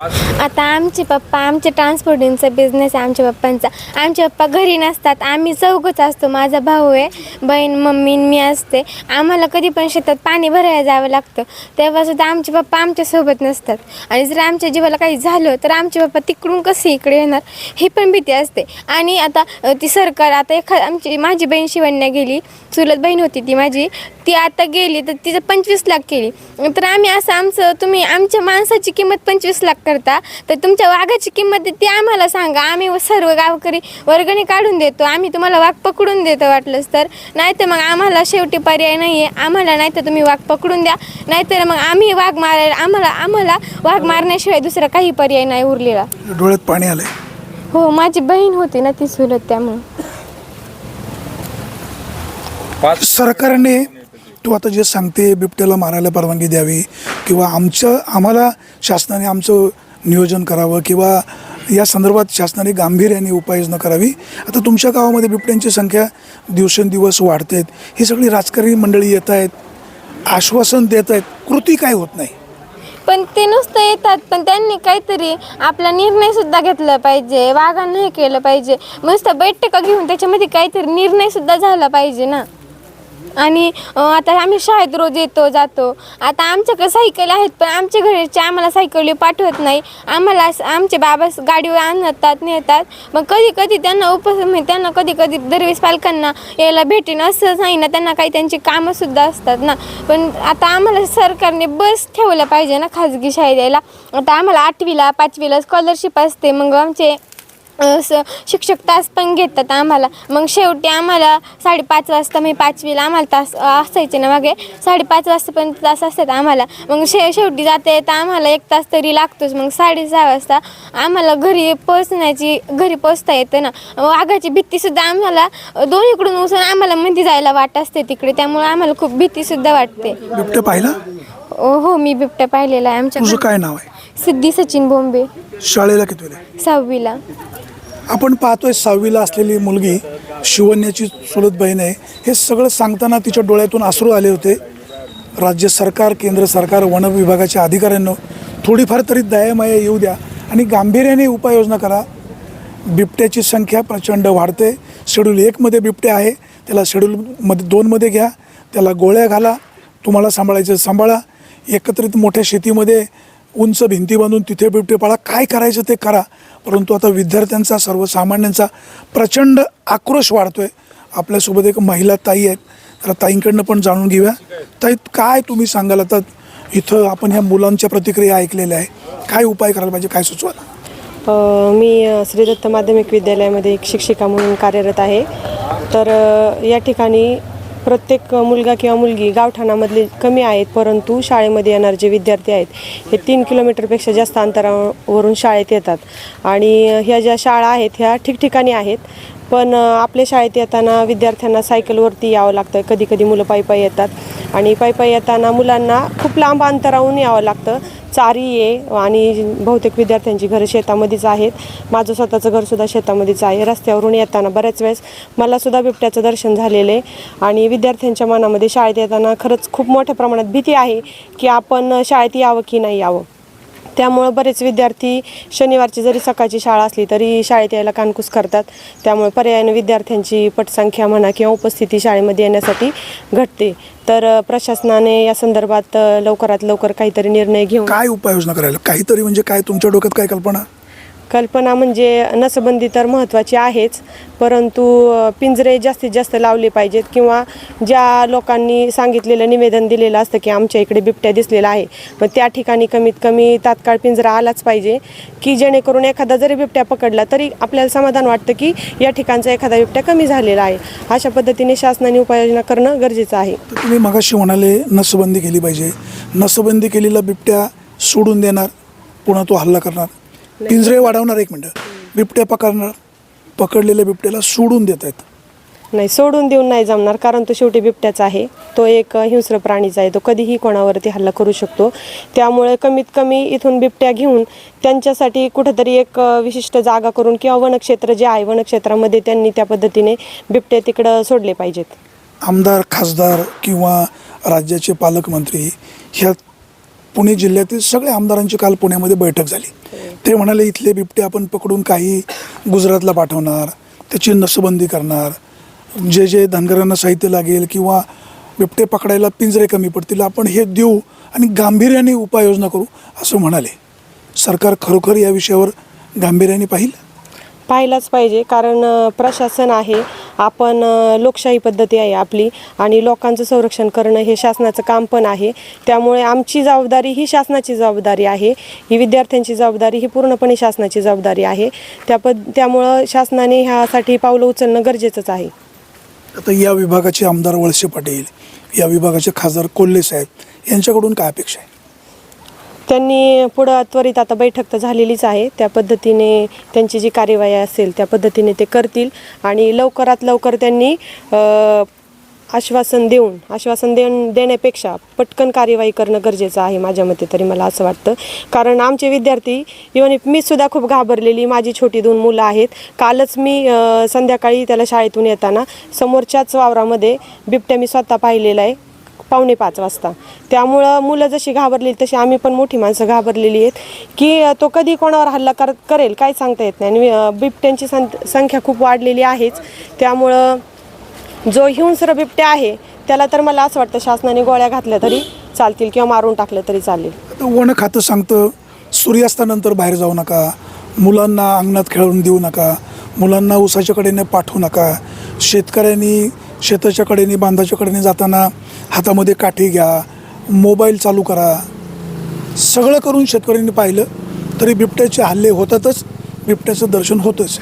आता आमचे पप्पा आमच्या ट्रान्सपोर्टिंगचा बिझनेस आहे आमच्या पप्पांचा. आमचे पप्पा घरी नसतात आम्ही चौघच असतो. माझा भाऊ आहे बहीण मम्मी आणि मी असते. आम्हाला कधी पण शेतात पाणी भरायला जावं लागतं. तेव्हासुद्धा आमचे पप्पा आमच्यासोबत नसतात. आणि जर आमच्या जीवाला काही झालं तर आमचे पप्पा तिकडून कसे इकडे येणार? ही पण भीती असते. आणि आता ती सरकार आता एखा आमची माझी बहीण शिवण्या गेली. चुलत बहीण होती ती माझी. ती आता गेली तर तिचं पंचवीस लाख केली. तर आम्ही असं आमचं तुम्ही आमच्या माणसाची किंमत पंचवीस लाख करता तर तुमच्या वाघाची किंमत ती आम्हाला सांगा. आम्ही सर्व गावकरी वर्गणी काढून देतो. आम्ही तुम्हाला वाघ पकडून देतो वाटलंच तर. नाही तर मग आम्हाला शेवटी पर्याय नाही आहे आम्हाला नाही तर तुम्ही वाघ पकडून द्या. नाहीतर मग आम्ही वाघ मारायला आम्हाला आम्हाला वाघ मारण्याशिवाय दुसरा काही पर्याय नाही उरलेला. डोळ्यात पाणी आलंय. हो माझी बहीण होती ना ती चुलत त्यामुळं. सरकारने तू आता जे सांगते बिबट्याला मारायला परवानगी द्यावी किंवा आमचं आम्हाला शासनाने आमचं नियोजन करावं किंवा या संदर्भात शासनाने गांभीर्याने उपाययोजना करावी. आता तुमच्या गावामध्ये बिबट्यांची संख्या दिवसेंदिवस वाढते आहेत ही सगळी राजकारणी मंडळी येत आहेत आश्वासन देत आहेत कृती काय होत नाही? पण ते नुसतं येतात पण त्यांनी काहीतरी आपला निर्णय सुद्धा घेतला पाहिजे वागण हे केलं पाहिजे. नुसतं बैठका घेऊन त्याच्यामध्ये काहीतरी निर्णय सुद्धा झाला पाहिजे ना. आणि आता आम्ही शाळेत रोज येतो जातो. आता आमच्याकडे सायकल आहेत पण आमच्या घरचे आम्हाला सायकली पाठवत नाही. आम्हाला आमचे बाबा गाडीवर आणतात नेतात. मग कधी कधी त्यांना उपस म्हणजे त्यांना कधी कधी दरवेळेस पालकांना यायला भेटेन असंच नाही ना त्यांना काही त्यांची कामंसुद्धा असतात ना. पण आता आम्हाला सरकारने बस ठेवलं पाहिजे ना खाजगी शाळेत यायला आता आम्हाला आठवीला पाचवीला स्कॉलरशिप असते मग आमचे अ, स शिक्षक तास पण घेतात आम्हाला. मग शेवटी आम्हाला साडेपाच वाजता मी पाचवीला आम्हाला तास असायचे ना मागे साडेपाच वाजतापर्यंत तास असतात आम्हाला. मग शे शेवटी जाता येता आम्हाला एक तास तरी लागतोच. मग साडेसहा वाजता आम्हाला घरी पोचण्याची घरी पोचता येतं ना. वाघाची भीतीसुद्धा आम्हाला दोन्हीकडून उचलून आम्हाला मध्ये जायला वाट असते तिकडे. त्यामुळे आम्हाला खूप भीतीसुद्धा वाटते. बिबट्या पाहिला? ओ, हो मी बिबट्या पाहिलेला आहे आमच्या तुझं काय नाव आहे? सिद्धी सचिन बोंबे. शाळेला किती? सहावीला. आपण पाहतोय सहावीला असलेली मुलगी शिवन्याची चुलत बहीण आहे. हे सगळं सांगताना तिच्या डोळ्यातून आसरू आले होते. राज्य सरकार केंद्र सरकार वन विभागाच्या अधिकाऱ्यांना थोडीफार तरी दयामाया येऊ द्या आणि गांभीर्याने उपाययोजना करा. बिबट्याची संख्या प्रचंड वाढते. शेड्यूल एकमध्ये बिबट्या आहे. त्याला शेड्यूलमध्ये दोनमध्ये घ्या. त्याला गोळ्या घाला. तुम्हाला सांभाळायचं सांभाळा. एकत्रित मोठ्या शेतीमध्ये उंच भिंती बांधून तिथे बिबटे पाळा. काय करायचं ते करा. परंतु आता विद्यार्थ्यांचा सर्वसामान्यांचा प्रचंड आक्रोश वाढतोय. आपल्यासोबत एक महिला ताई आहेत. तर ताईंकडनं पण जाणून घेऊया. ताई काय तुम्ही सांगाल आता? इथं आपण ह्या मुलांच्या प्रतिक्रिया ऐकलेल्या आहे काय उपाय करायला पाहिजे? काय सुचवा मी श्रीदत्त माध्यमिक विद्यालयामध्ये एक शिक्षिका म्हणून कार्यरत आहे. तर या ठिकाणी प्रत्येक मुलगा किंवा मुलगी गावठाणामधले कमी आहेत परंतु शाळेमध्ये येणारे जे विद्यार्थी आहेत हे तीन किलोमीटरपेक्षा जास्त अंतरावरून शाळेत येतात. आणि ह्या ज्या शाळा आहेत ह्या ठिकठिकाणी आहेत पण आपल्या शाळेत येताना विद्यार्थ्यांना सायकलवरती यावं लागतं कधी कधी मुलं पायी पायी येतात. आणि पायी पायी येताना मुलांना खूप लांब अंतराहून यावं लागतं. चारी आहे आणि बहुतेक विद्यार्थ्यांची घरं शेतामध्येच आहेत. माझं स्वतःचं घरसुद्धा शेतामध्येच आहे. रस्त्यावरून येताना बऱ्याच वेळेस मलासुद्धा बिबट्याचं दर्शन झालेलं आहे. आणि विद्यार्थ्यांच्या मनामध्ये शाळेत येताना खरंच खूप मोठ्या प्रमाणात भीती आहे की आपण शाळेत यावं की नाही यावं. त्यामुळं बरेच विद्यार्थी शनिवारची जरी सकाळची शाळा असली तरी शाळेत यायला कानकूस करतात. त्यामुळे पर्यायाने विद्यार्थ्यांची पटसंख्या म्हणा किंवा उपस्थिती शाळेमध्ये येण्यासाठी घटते. तर प्रशासनाने या संदर्भात लवकरात लवकर काहीतरी निर्णय घेऊन काय उपाययोजना करायला? काहीतरी म्हणजे काय? तुमच्या डोक्यात काय कल्पना? कल्पना म्हणजे नसबंदी तर महत्त्वाची आहेच परंतु पिंजरे जास्तीत जास्त लावले पाहिजेत किंवा ज्या लोकांनी सांगितलेलं निवेदन दिलेलं असतं की आमच्या इकडे बिबट्या दिसलेला आहे मग त्या ठिकाणी कमीत कमी तात्काळ पिंजरा आलाच पाहिजे की जेणेकरून एखादा जरी बिबट्या पकडला तरी आपल्याला समाधान वाटतं की या ठिकाणचा एखादा बिबट्या कमी झालेला आहे. अशा पद्धतीने शासनाने उपाययोजना करणं गरजेचं आहे. तुम्ही मगाशी म्हणाले नसबंदी केली पाहिजे. नसबंदी केलेला बिबट्या सोडून देणार पुन्हा तो हल्ला करणार. पिंजरे वाढवणार एक मिनटं. बिबट्या पकडणार पकडलेल्या बिबट्याला सोडून देत आहेत. नाही सोडून देऊन नाही जमणार कारण तो शेवटी बिबट्याचा आहे. तो एक हिंस्र प्राणीचा आहे. तो कधीही कोणावरती हल्ला करू शकतो. त्यामुळे कमीत कमी इथून बिबट्या घेऊन त्यांच्यासाठी कुठेतरी एक विशिष्ट जागा करून किंवा वनक्षेत्र जे आहे वनक्षेत्रामध्ये त्यांनी त्या पद्धतीने बिबट्या तिकडं सोडले पाहिजेत. आमदार खासदार किंवा राज्याचे पालकमंत्री ह्या पुणे जिल्ह्यातील सगळ्या आमदारांची काल पुण्यामध्ये बैठक झाली. ते म्हणाले इथले बिबटे आपण पकडून काही गुजरातला पाठवणार त्याची नसबंदी करणार. जे जे धनगरांना साहित्य लागेल किंवा बिबटे पकडायला पिंजरे कमी पडतील आपण हे देऊ आणि गांभीर्याने उपाययोजना करू असं म्हणाले. सरकार खरोखर या विषयावर गांभीर्याने पाहिलं? पाहिलाच पाहिजे कारण प्रशासन आहे. आपण लोकशाही पद्धती आहे आपली आणि लोकांचं संरक्षण करणं हे शासनाचं काम पण आहे. त्यामुळे आमची जबाबदारी ही शासनाची जबाबदारी आहे. ही विद्यार्थ्यांची जबाबदारी ही पूर्णपणे शासनाची जबाबदारी आहे. त्या पद त्यामुळं शासनाने ह्यासाठी पावलं उचलणं गरजेचंच आहे. आता या विभागाचे आमदार वळसे पाटील या विभागाचे खासदार कोल्हे साहेब यांच्याकडून काय अपेक्षा आहे? त्यांनी पुढं त्वरित आता बैठक तर झालेलीच आहे. त्या पद्धतीने त्यांची जी कार्यवाही असेल त्या पद्धतीने ते करतील आणि लवकरात लवकर त्यांनी आश्वासन देऊन आश्वासन देऊन देण्यापेक्षा पटकन कार्यवाही करणं गरजेचं आहे माझ्या मते तरी मला असं वाटतं. कारण आमचे विद्यार्थी इवन मी सुद्धा खूप घाबरलेली माझी छोटी दोन मुलं आहेत कालच मी संध्याकाळी त्याला शाळेतून येताना समोरच्याच वावरामध्ये बिबट्या मी स्वतः पाहिलेला आहे. पावणे पाच वाजता. त्यामुळं मुलं जशी घाबरली तशी आम्ही पण मोठी माणसं घाबरलेली आहेत. की तो कधी कोणावर हल्ला कर करेल काय सांगता येत नाही. आणि बिबट्यांची सं संख्या खूप वाढलेली आहेच. त्यामुळं जो हिंस्र बिबट्या आहे त्याला तर मला असं वाटतं शासनाने गोळ्या घातल्या तरी चालतील किंवा मारून टाकलं तरी चालेल. वन खातं सांगतं सूर्यास्तानंतर बाहेर जाऊ नका. मुलांना अंगणात खेळून देऊ नका. मुलांना उसाच्या कडेने पाठवू नका. शेतकऱ्यांनी शेताच्या कडेने बांधाच्या कडेने जाताना हातामध्ये काठी घ्या मोबाईल चालू करा. सगळं करून शेतकऱ्यांनी पाहिलं तरी बिबट्याचे हल्ले होतातच. बिबट्याचं दर्शन होतंच.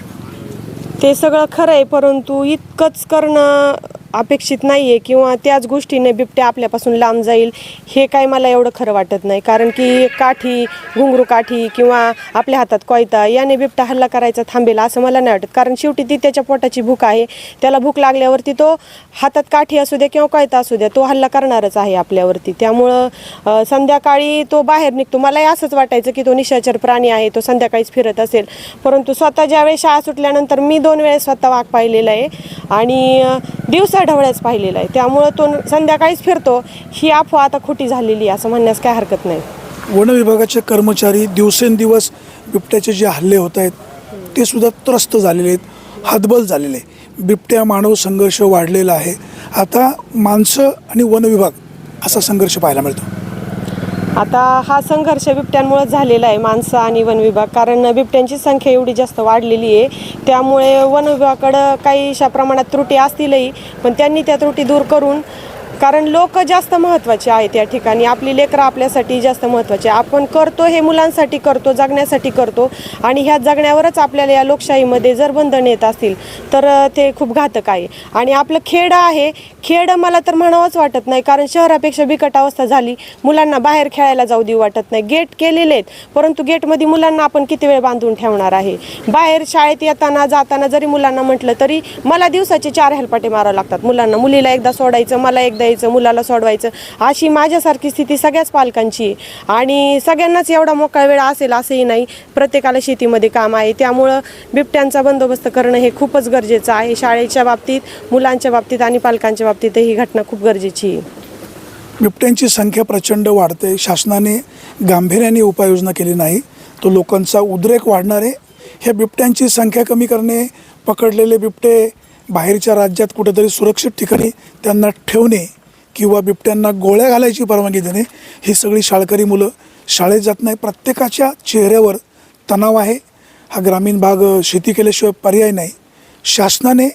ते सगळं खरं आहे परंतु इतकंच करणं अपेक्षित नाही आहे किंवा त्याच गोष्टीने बिबट्या आपल्यापासून लांब जाईल हे काय मला एवढं खरं वाटत नाही. कारण की काठी घुंगरू काठी किंवा आपल्या हातात कोयता याने बिबटा हल्ला करायचा थांबेल असं मला नाही वाटत. कारण शेवटी ती त्याच्या पोटाची भूक आहे. त्याला भूक लागल्यावरती तो हातात काठी असू द्या किंवा कोयता असू द्या तो हल्ला करणारच आहे आपल्यावरती. त्यामुळं संध्याकाळी तो बाहेर निघतो. मलाही असंच वाटायचं की तो निशाचर प्राणी आहे तो संध्याकाळीच फिरत असेल. परंतु स्वतः ज्यावेळेस शाळा सुटल्यानंतर मी दोन वेळेस स्वतः वाघ पाहिलेला आहे. आणि दिवसा ढवळ्याच पाहिलेला आहे. त्यामुळं तो संध्याकाळीच फिरतो. ही अफवा आता खोटी झालेली असं म्हणण्यास काय हरकत नाही. वन विभागाचे कर्मचारी दिवसेंदिवस बिबट्याचे जे हल्ले होत आहेत ते सुद्धा त्रस्त झालेले आहेत हतबल झालेले आहे बिबट्या मानव संघर्ष वाढलेला आहे. आता माणसं आणि वन विभाग असा संघर्ष पाहायला मिळतो. आता हा संघर्ष बिबट्यांमुळे झालेला आहे माणसं आणि वन विभाग. कारण बिबट्यांची संख्या एवढी जास्त वाढलेली आहे त्यामुळे वन विभागाकडं काहीशा प्रमाणात त्रुटी असतीलही पण त्यांनी त्या त्रुटी दूर करून कारण लोक जास्त महत्त्वाचे आहेत या ठिकाणी. आपली लेकरं आपल्यासाठी जास्त महत्त्वाचे आपण करतो हे मुलांसाठी करतो जगण्यासाठी करतो. आणि ह्या जगण्यावरच आपल्याला या लोकशाहीमध्ये जर बंधन येत असतील तर ते खूप घातक आहे. आणि आपलं खेड आहे खेड मला तर म्हणावंच वाटत नाही कारण शहरापेक्षा बिकट अवस्था झाली. मुलांना बाहेर खेळायला जाऊ देऊ वाटत नाही. गेट केलेले आहेत परंतु गेटमध्ये मुलांना आपण किती वेळ बांधून ठेवणार आहे? बाहेर शाळेत येताना जाताना जरी मुलांना म्हटलं तरी मला दिवसाचे चार हेलपाटे मारावं लागतात. मुलांना मुलीला एकदा सोडायचं मला एकदा यायचं मुलाला सोडवायचं अशी माझ्यासारखी स्थिती सगळ्याच पालकांची आहे. आणि सगळ्यांनाच एवढा मोकळा वेळ असेल असंही नाही. प्रत्येकाला शेतीमध्ये काम आहे. त्यामुळं बिबट्यांचा बंदोबस्त करणं हे खूपच गरजेचं आहे. शाळेच्या बाबतीत मुलांच्या बाबतीत आणि पालकांच्या बाबतीत ही घटना खूप गरजेची आहे. बिबट्यांची संख्या प्रचंड वाढते. शासनाने गांभीर्याने उपाययोजना केली नाही. तो लोकांचा उद्रेक वाढणार आहे. ह्या बिबट्यांची संख्या कमी करणे पकडलेले बिबटे बाहेरच्या राज्यात कुठेतरी सुरक्षित ठिकाणी त्यांना ठेवणे किंवा बिबट्यांना गोळ्या घालायची परवानगी देणे ही सगळी शाळकरी मुलं शाळेत जात नाही. प्रत्येकाच्या चेहऱ्यावर तणाव आहे. हा ग्रामीण भाग शेती केल्याशिवाय पर्याय नाही. शासनाने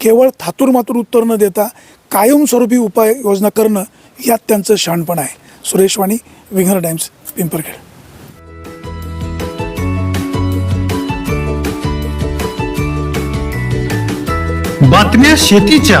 केवळ थातूर मातूर उत्तर न देता कायमस्वरूपी उपाययोजना करणं यात त्यांचं शहाणपण आहे. Suresh Wani winger Times Pimparkhed. बातम्या शेतीच्या.